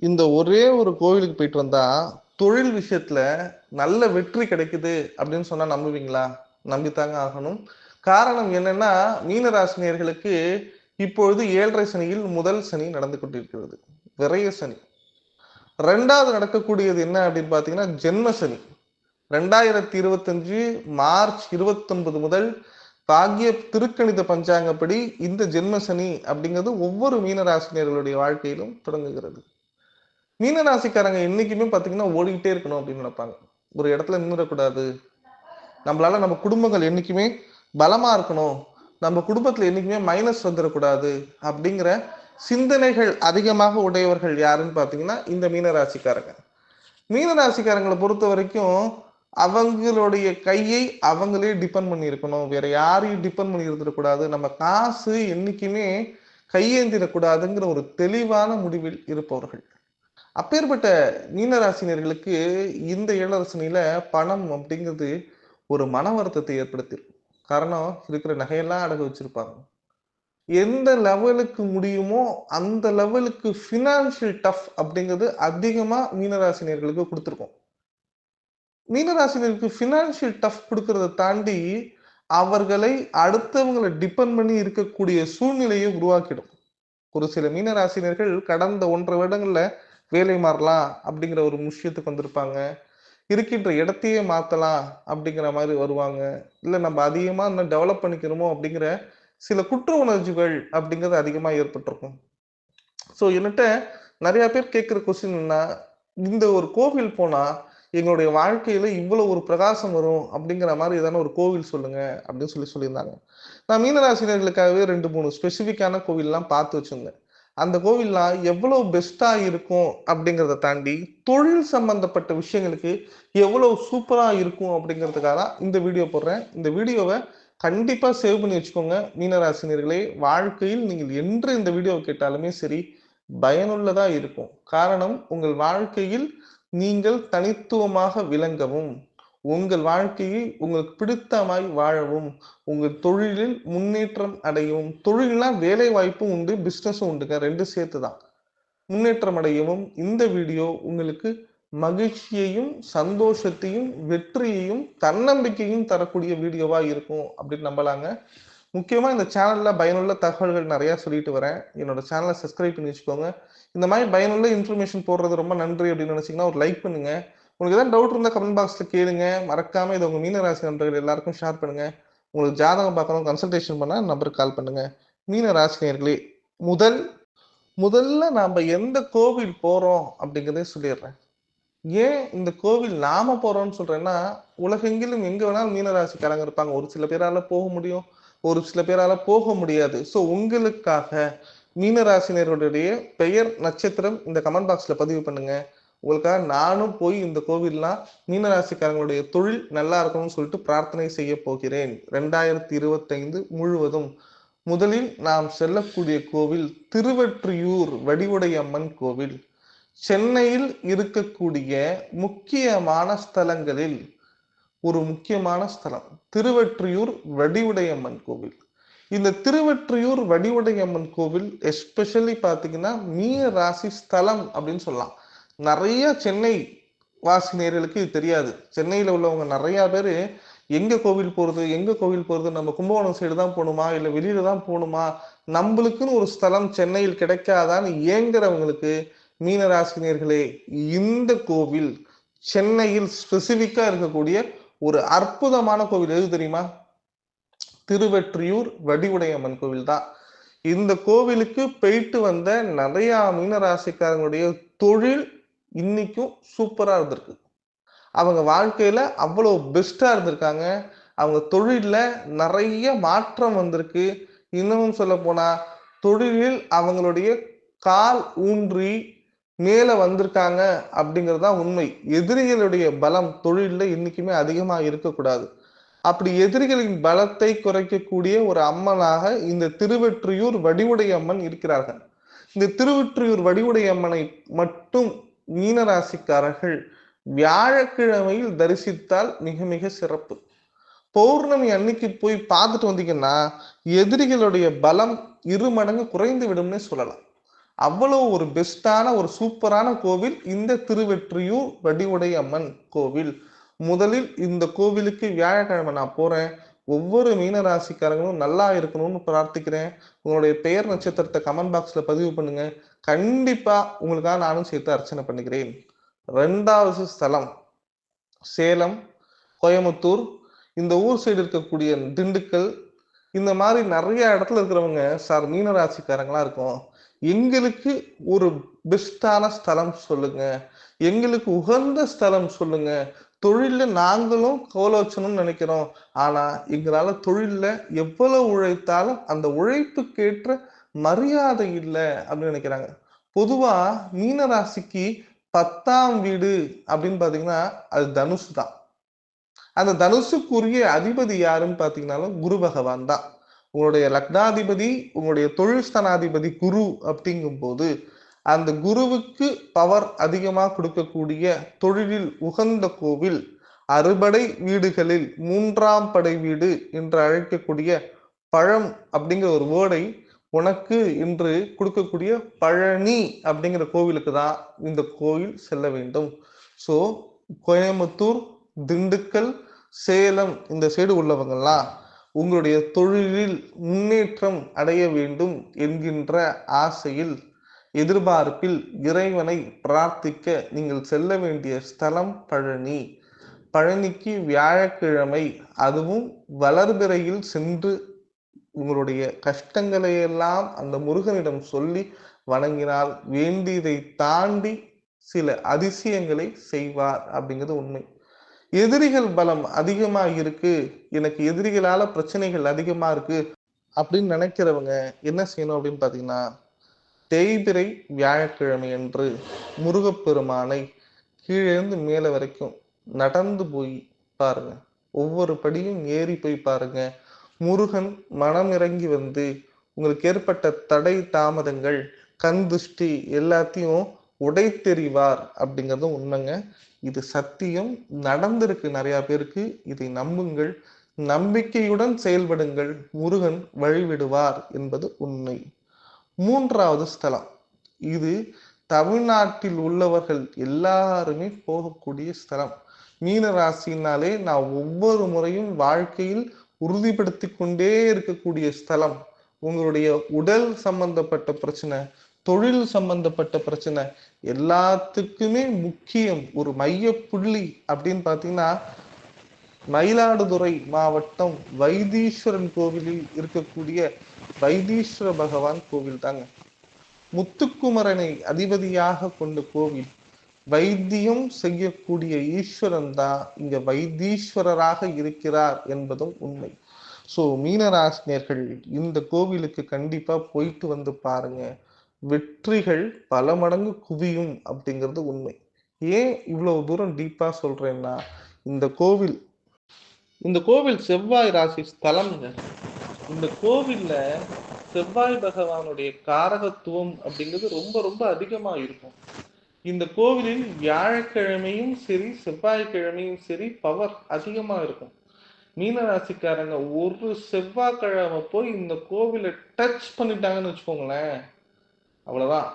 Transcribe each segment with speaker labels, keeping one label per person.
Speaker 1: இந்த ஒரே ஒரு கோவிலுக்கு போயிட்டு வந்தா தொழில் விஷயத்துல நல்ல வெற்றி கிடைக்குது அப்படின்னு சொன்னா நம்புவீங்களா? நம்பித்தாங்க ஆகணும். காரணம் என்னன்னா மீனராசினியர்களுக்கு இப்பொழுது ஏழரை சனியில் முதல் சனி நடந்து கொண்டிருக்கிறது. விரைய சனி. ரெண்டாவது நடக்கக்கூடியது என்ன அப்படின்னு பாத்தீங்கன்னா ஜென்ம சனி. ரெண்டாயிரத்தி இருபத்தஞ்சு மார்ச் இருபத்தொன்பது முதல் பாகிய திருக்கணித பஞ்சாங்கப்படி இந்த ஜென்ம சனி அப்படிங்கிறது ஒவ்வொரு மீனராசினியர்களுடைய வாழ்க்கையிலும் தொடங்குகிறது. மீனராசிக்காரங்க என்னைக்குமே பாத்தீங்கன்னா ஓடிக்கிட்டே இருக்கணும் அப்படின்னு நினைப்பாங்க. ஒரு இடத்துல நின்றுடக்கூடாது நம்மளால நம்ம குடும்பங்கள் என்னைக்குமே பலமா இருக்கணும். நம்ம குடும்பத்துல என்னைக்குமே மைனஸ் வந்துடக்கூடாது அப்படிங்கிற சிந்தனைகள் அதிகமாக உடையவர்கள் யாருன்னு பாத்தீங்கன்னா இந்த மீனராசிக்காரங்க மீனராசிக்காரங்களை பொறுத்த வரைக்கும் அவங்களுடைய கையை அவங்களே டிபெண்ட் பண்ணியிருக்கணும். வேற யாரையும் டிபெண்ட் பண்ணி இருந்துடக்கூடாது நம்ம காசு என்னைக்குமே கையேந்திடக்கூடாதுங்கிற ஒரு தெளிவான முடிவில் இருப்பவர்கள். அப்பேற்பட்ட மீனராசினியர்களுக்கு இந்த இளரசனியில பணம் அப்படிங்கிறது ஒரு மன வருத்தத்தை ஏற்படுத்தியிருக்கும் காரணம் இருக்கிற நகையெல்லாம் அடகு வச்சிருப்பாங்க. எந்த லெவலுக்கு முடியுமோ அந்த லெவலுக்கு ஃபினான்ஷியல் டஃப் அப்படிங்கிறது அதிகமாக மீனராசினியர்களுக்கு கொடுத்துருக்கோம். மீனராசினியருக்கு ஃபினான்ஷியல் டஃப் கொடுக்கறத தாண்டி அவர்களை அடுத்தவங்களை டிபெண்ட் பண்ணி இருக்கக்கூடிய சூழ்நிலையை உருவாக்கிடும். ஒரு சில மீனராசினியர்கள் கடந்த ஒன்றரை வருடங்களில் வேலை மாறலாம் அப்படிங்கிற ஒரு விஷயத்துக்கு வந்திருப்பாங்க. இருக்கின்ற இடத்தையே மாற்றலாம் அப்படிங்கிற மாதிரி வருவாங்க. இல்லை நம்ம அதிகமாக இன்னும் டெவலப் பண்ணிக்கணுமோ அப்படிங்கிற சில குற்ற உணர்ச்சிகள் அப்படிங்கிறது அதிகமாக ஏற்பட்டிருக்கும். ஸோ என்கிட்ட நிறையா பேர் கேட்குற கொஸ்டின் என்ன இந்த ஒரு கோவில் போனால் எங்களுடைய வாழ்க்கையில இவ்வளோ ஒரு பிரகாசம் வரும் அப்படிங்கிற மாதிரி ஏதான ஒரு கோவில் சொல்லுங்க அப்படின்னு சொல்லி சொல்லியிருந்தாங்க. நான் மீனராசினர்களுக்காகவே ரெண்டு மூணு ஸ்பெசிஃபிக்கான கோவில்லாம் பார்த்து வச்சுருந்தேன். அந்த கோவில்லாம் எவ்வளவு பெஸ்டா இருக்கும் அப்படிங்கிறத தாண்டி தொழில் சம்பந்தப்பட்ட விஷயங்களுக்கு எவ்வளவு சூப்பரா இருக்கும் அப்படிங்கிறதுக்காக தான் இந்த வீடியோ போடுறேன். இந்த வீடியோவை கண்டிப்பா சேவ் பண்ணி வச்சுக்கோங்க. மீனராசினியர்களே வாழ்க்கையில் நீங்கள் என்று இந்த வீடியோவை கேட்டாலுமே சரி பயனுள்ளதா இருக்கும். காரணம் உங்கள் வாழ்க்கையில் நீங்கள் தனித்துவமாக விளங்கவும். உங்கள் வாழ்க்கையை உங்களுக்கு பிடித்தமாய் வாழவும் உங்கள் தொழிலில் முன்னேற்றம் அடையவும் தொழில்னா வேலை வாய்ப்பும் உண்டு. பிஸ்னஸும் உண்டுங்க ரெண்டு சேர்த்து தான் முன்னேற்றம் அடையவும் இந்த வீடியோ உங்களுக்கு மகிழ்ச்சியையும் சந்தோஷத்தையும் வெற்றியையும் தன்னம்பிக்கையும் தரக்கூடிய வீடியோவா இருக்கும் அப்படின்னு நம்பலாங்க. முக்கியமா இந்த சேனல்ல பயனுள்ள தகவல்கள் நிறைய சொல்லிட்டு வரேன். என்னோட சேனலை சப்ஸ்கிரைப் பண்ணி வச்சுக்கோங்க. இந்த மாதிரி பயனுள்ள இன்ஃபர்மேஷன் போடுறது ரொம்ப நன்றி அப்படின்னு நினைச்சீங்கன்னா ஒரு லைக் பண்ணுங்க. உங்களுக்கு ஏதாவது டவுட் இருந்தால் கமெண்ட் பாக்ஸில் கேளுங்க. மறக்காமல் இதை உங்கள் மீனராசி நண்பர்கள் எல்லாருக்கும் ஷேர் பண்ணுங்க. உங்களுக்கு ஜாதகம் பார்க்கணும் கன்சல்டேஷன் பண்ணால் நம்பருக்கு கால் பண்ணுங்க. மீனராசினியர்களே முதல் முதல்ல நாம் எந்த கோவில் போகிறோம் அப்படிங்கிறதே சொல்லிடுறேன். ஏன் இந்த கோவில் நாம போறோம்னு சொல்றேன்னா உலகெங்கிலும் எங்க வேணாலும் மீனராசிக்காரங்க இருப்பாங்க. ஒரு சில பேரால போக முடியும் ஒரு சில பேரால போக முடியாது. ஸோ உங்களுக்காக மீனராசினியருடைய பெயர் நட்சத்திரம் இந்த கமெண்ட் பாக்ஸ்ல பதிவு பண்ணுங்க. உங்களுக்காக நானும் போய் இந்த கோவில்லாம் மீனராசிக்காரங்களுடைய தொழில் நல்லா இருக்கணும்னு சொல்லிட்டு பிரார்த்தனை செய்ய போகிறேன். ரெண்டாயிரத்தி இருபத்தைந்து முழுவதும் முதலில் நாம் செல்லக்கூடிய கோவில் திருவற்றியூர் வடிவுடையம்மன் கோவில். சென்னையில் இருக்கக்கூடிய முக்கியமான ஸ்தலங்களில் ஒரு முக்கியமான ஸ்தலம் திருவற்றியூர் வடிவுடையம்மன் கோவில். இந்த திருவற்றியூர் வடிவுடையம்மன் கோவில் எஸ்பெஷலி பார்த்தீங்கன்னா மீன ராசி ஸ்தலம் அப்படின்னு சொல்லலாம். நிறைய சென்னை வாசினியர்களுக்கு இது தெரியாது. சென்னையில் உள்ளவங்க நிறைய பேர் எங்கே கோவில் போகிறது எங்கே கோவில் போகிறது நம்ம கும்பகோணம் சைடு தான் போகணுமா இல்லை வெளியில தான் போகணுமா நம்மளுக்குன்னு ஒரு ஸ்தலம் சென்னையில் கிடைக்காதான்னு ஏங்குறவங்களுக்கு மீனராசினியர்களே இந்த கோவில் சென்னையில் ஸ்பெசிஃபிக்காக இருக்கக்கூடிய ஒரு அற்புதமான கோவில் எது தெரியுமா? திருவெற்றியூர் வடிவுடையம்மன் கோவில் தான். இந்த கோவிலுக்கு போயிட்டு வந்த நிறையா மீனராசிக்காரங்களுடைய தொழில் இன்னைக்கும் சூப்பராக இருந்திருக்கு. அவங்க வாழ்க்கையில் அவ்வளோ பெஸ்ட்டாக இருந்திருக்காங்க. அவங்க தொழிலில் நிறைய மாற்றம் வந்திருக்கு. இன்னமும் சொல்ல போனால் தொழிலில் அவங்களுடைய கால் ஊன்றி மேலே வந்திருக்காங்க அப்படிங்கிறது தான் உண்மை. எதிரிகளுடைய பலம் தொழிலில் இன்னைக்குமே அதிகமாக இருக்கக்கூடாது. அப்படி எதிரிகளின் பலத்தை குறைக்கக்கூடிய ஒரு அம்மனாக இந்த திருவெற்றியூர் வடிவுடைய அம்மன் இருக்கிறார்கள். இந்த திருவெற்றியூர் வடிவுடைய அம்மனை மட்டும் மீனராசிக்காரர்கள் வியாழக்கிழமையில் தரிசித்தால் மிக மிக சிறப்பு. பௌர்ணமி அன்னைக்கு போய் பார்த்துட்டு வந்தீங்கன்னா எதிரிகளுடைய பலம் இரு மடங்கு குறைந்து விடும்னே சொல்லலாம். அவ்வளவு ஒரு பெஸ்டான ஒரு சூப்பரான கோவில் இந்த திருவெற்றியூர் வடிவுடை அம்மன் கோவில். முதலில் இந்த கோவிலுக்கு வியாழக்கிழமை நான் போறேன். ஒவ்வொரு மீன ராசிக்காரங்களும் நல்லா இருக்கணும்னு பிரார்த்திக்கிறேன். உங்களுடைய பெயர் நட்சத்திரத்தை கமெண்ட் பாக்ஸ்ல பதிவு பண்ணுங்க. கண்டிப்பா உங்களுக்காக நானும் சேர்த்து அர்ச்சனை பண்ணுகிறேன் ரெண்டாவது ஸ்தலம் சேலம் கோயம்புத்தூர். இந்த ஊர் சைடு இருக்கக்கூடிய திண்டுக்கல். இந்த மாதிரி நிறைய இடத்துல இருக்கிறவங்க சார் மீன ராசிக்காரங்களா இருக்கும். எங்களுக்கு ஒரு பெஸ்டான ஸ்தலம் சொல்லுங்க. எங்களுக்கு உகந்த ஸ்தலம் சொல்லுங்க. தொழிலில் நாங்களும் கோலோச்சணும்னு நினைக்கிறோம். ஆனால் எங்களால் தொழிலில் எவ்வளோ உழைத்தாலும் அந்த உழைப்புக்கேற்ற மரியாதை இல்லை அப்படின்னு நினைக்கிறாங்க. பொதுவாக மீன ராசிக்கு பத்தாம் வீடு அப்படின்னு பார்த்தீங்கன்னா அது தனுசு தான். அந்த தனுசுக்குரிய அதிபதி யாருன்னு பார்த்தீங்கன்னாலும் குரு பகவான் தான். உங்களுடைய லக்னாதிபதி உங்களுடைய தொழில் ஸ்தானாதிபதி குரு அப்படிங்கும் போது அந்த குருவுக்கு பவர் அதிகமாக கொடுக்கக்கூடிய தொழிலில் உகந்த கோவில் அறுபடை வீடுகளில் மூன்றாம் படை வீடு என்று அழைக்கக்கூடிய பழம் அப்படிங்கிற ஒரு வேர்டை உனக்கு இன்று கொடுக்கக்கூடிய பழனி அப்படிங்கிற கோவிலுக்கு தான் இந்த கோவில் செல்ல வேண்டும். ஸோ கோயம்புத்தூர் திண்டுக்கல் சேலம் இந்த சைடு உள்ளவங்கெல்லாம் உங்களுடைய தொழிலில் முன்னேற்றம் அடைய வேண்டும் என்கின்ற ஆசையில் எதிர்பார்ப்பில் இறைவனை பிரார்த்திக்க நீங்கள் செல்ல வேண்டிய ஸ்தலம் பழனி. பழனிக்கு வியாழக்கிழமை அதுவும் வளர்பிறையில் சென்று உங்களுடைய கஷ்டங்களை எல்லாம் அந்த முருகனிடம் சொல்லி வணங்கினால் வேண்டியதை தாண்டி சில அதிசயங்களை செய்வார் அப்படிங்கிறது உண்மை. எதிரிகள் பலம் அதிகமாக இருக்கு. எனக்கு எதிரிகளால பிரச்சனைகள் அதிகமா இருக்கு அப்படின்னு நினைக்கிறவங்க என்ன செய்யணும் அப்படின்னு பாத்தீங்கன்னா தேய்பிரை வியாழக்கிழமை அன்று முருகப்பெருமானை கீழிருந்து மேலே வரைக்கும் நடந்து போய் பாருங்க. ஒவ்வொரு படியும் ஏறி போய் பாருங்க. முருகன் மனம் இறங்கி வந்து உங்களுக்கு ஏற்பட்ட தடை தாமதங்கள் கண் துஷ்டி எல்லாத்தையும் உடைத்தெறிவார் அப்படிங்கிறதும் உண்மைங்க. இது சத்தியம். நடந்திருக்கு நிறைய பேருக்கு. இதை நம்புங்கள். நம்பிக்கையுடன் செயல்படுங்கள். முருகன் வழிவிடுவார் என்பது உண்மை. மூன்றாவது ஸ்தலம். இது தமிழ்நாட்டில் உள்ளவர்கள் எல்லாருமே போகக்கூடிய ஸ்தலம். மீன ராசினாலே நான் ஒவ்வொரு முறையும் வாழ்க்கையில் உறுதிப்படுத்தி கொண்டே இருக்கக்கூடிய ஸ்தலம். உங்களுடைய உடல் சம்பந்தப்பட்ட பிரச்சனை தொழில் சம்பந்தப்பட்ட பிரச்சனை எல்லாத்துக்குமே முக்கியம் ஒரு மைய புள்ளி அப்படின்னு பார்த்தீங்கன்னா மயிலாடுதுறை மாவட்டம் வைத்தீஸ்வரன் கோவிலில் இருக்கக்கூடிய வைத்தீஸ்வர பகவான் கோவில் தாங்க. முத்துக்குமரனை அதிபதியாக கொண்ட கோவில் வைத்தியம் செய்யக்கூடிய ஈஸ்வரன் தான் இங்க வைத்தீஸ்வரராக இருக்கிறார் என்பதும் உண்மை. ஸோ மீனராசினியர்கள் இந்த கோவிலுக்கு கண்டிப்பா போயிட்டு வந்து பாருங்க. வெற்றிகள் பல மடங்கு குவியும் அப்படிங்கிறது உண்மை. ஏன் இவ்வளவு தூரம் டீப்பா சொல்றேன்னா இந்த கோவில் இந்த கோவில் செவ்வாய் ராசி ஸ்தலம்ங்க. இந்த கோவில்ல செவ்வாய் பகவானுடைய காரகத்துவம் அப்படிங்கிறது ரொம்ப ரொம்ப அதிகமா இருக்கும். இந்த கோவிலில் வியாழக்கிழமையும் சரி செவ்வாய்க்கிழமையும் சரி பவர் அதிகமா இருக்கும். மீனராசிக்காரங்க ஒரு செவ்வாய்க்கிழமை போய் இந்த கோவிலை டச் பண்ணிட்டாங்கன்னு வச்சுக்கோங்களேன் அவ்வளவுதான்.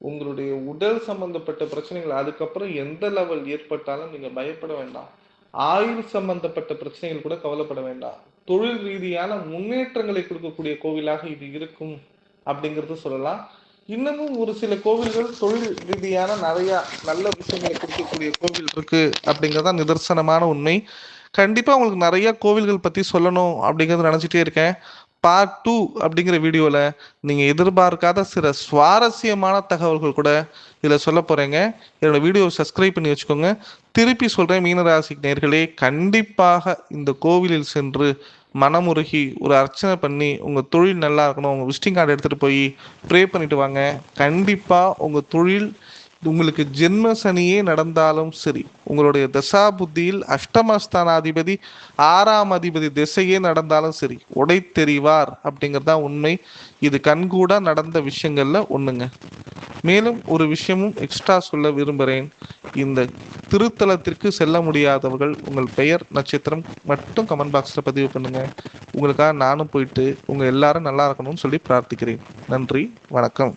Speaker 1: உங்களுடைய உடல் சம்பந்தப்பட்ட பிரச்சனைகள் அதுக்கப்புறம் எந்த லெவல் ஏற்பட்டாலும் நீங்க பயப்பட வேண்டாம். ஆயுள் சம்பந்தப்பட்ட பிரச்சனைகள் கூட கவலைப்பட வேண்டாம். தொழில் ரீதியான முன்னேற்றங்களை கொடுக்கக்கூடிய கோவிலாக இது இருக்கும் அப்படிங்கிறது சொல்லலாம். இன்னமும் ஒரு சில கோவில்கள் தொழில் ரீதியான நிறைய நல்ல விஷயங்களை கொடுக்கக்கூடிய கோவில் இருக்கு அப்படிங்கிறதா நிதர்சனமான உண்மை. கண்டிப்பா உங்களுக்கு நிறைய கோவில்கள் பத்தி சொல்லணும் அப்படிங்கறத நினைச்சிட்டே இருக்கேன். பார்ட் டூ அப்படிங்கிற வீடியோவில் நீங்கள் எதிர்பார்க்காத சில சுவாரஸ்யமான தகவல்கள் கூட இதில் சொல்ல போகிறேங்க என்னோடய வீடியோவை சப்ஸ்கிரைப் பண்ணி வச்சுக்கோங்க. திருப்பி சொல்கிறேன் மீனராசி நேர்களே கண்டிப்பாக இந்த கோவிலில் சென்று மனமுருகி ஒரு அர்ச்சனை பண்ணி உங்கள் தொழில் நல்லா இருக்கணும். உங்கள் விசிட்டிங் கார்டு எடுத்துகிட்டு போய் ப்ரே பண்ணிட்டு வாங்க. கண்டிப்பாக உங்கள் தொழில் உங்களுக்கு ஜென்ம சனியே நடந்தாலும் சரி உங்களுடைய தசா புத்தியில் அஷ்டமஸ்தானாதிபதி ஆறாம் அதிபதி திசையே நடந்தாலும் சரி உடை தெரிவார் அப்படிங்கிறது தான் உண்மை. இது கண்கூடா நடந்த விஷயங்கள்ல ஒண்ணுங்க. மேலும் ஒரு விஷயமும் எக்ஸ்ட்ரா சொல்ல விரும்புகிறேன் இந்த திருத்தலத்திற்கு செல்ல முடியாதவர்கள் உங்கள் பெயர் நட்சத்திரம் மட்டும் கமெண்ட் பாக்ஸில் பதிவு பண்ணுங்க. உங்களுக்காக நானும் போயிட்டு உங்க எல்லாரும் நல்லா இருக்கணும்னு சொல்லி பிரார்த்திக்கிறேன். நன்றி வணக்கம்.